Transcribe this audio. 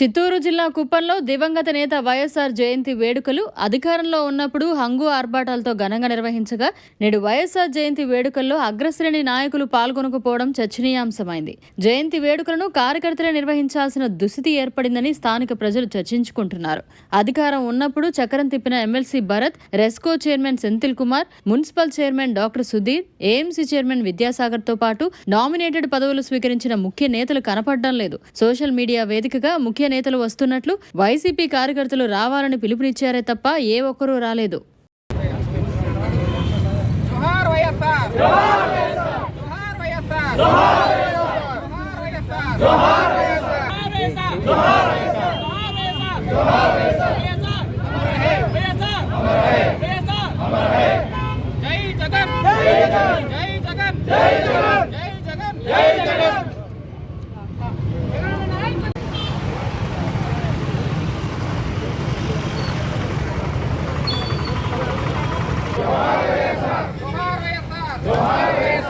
చిత్తూరు జిల్లా కుప్పంలో దివంగత నేత వైఎస్ఆర్ జయంతి వేడుకలు అధికారంలో ఉన్నప్పుడు హంగు ఆర్భాటాలతో ఘనంగా నిర్వహించగా నేడు వైఎస్ఆర్ జయంతి వేడుకల్లో అగ్రశ్రేణి నాయకులు పాల్గొనకపోవడం చర్చనీయాంశమైంది. జయంతి వేడుకలను కార్యకర్తలే నిర్వహించాల్సిన దుస్థితి ఏర్పడిందని స్థానిక ప్రజలు చర్చించుకుంటున్నారు. అధికారం ఉన్నప్పుడు చక్రం తిప్పిన MLC Bharat RESCO chairman Senthil Kumar municipal chairman doctor Sudhir AMC chairman విద్యాసాగర్తో పాటు నామినేటెడ్ పదవులు స్వీకరించిన ముఖ్య నేతలు కనపడడం లేదు. సోషల్ మీడియా వేదికగా ముఖ్య నేతలు వస్తున్నట్లు వైసీపీ కార్యకర్తలు రావాలని పిలుపునిచ్చారే తప్ప ఏ ఒక్కరూ రాలేదు. జై జగన్ జై జగన్ జై జగన్. జై జగన్. జై జగన్ జై జగన్ జోహార్ వైఎస్ఆర్ జోహార్ వైఎస్ఆర్ జోహార్ వైఎస్ఆర్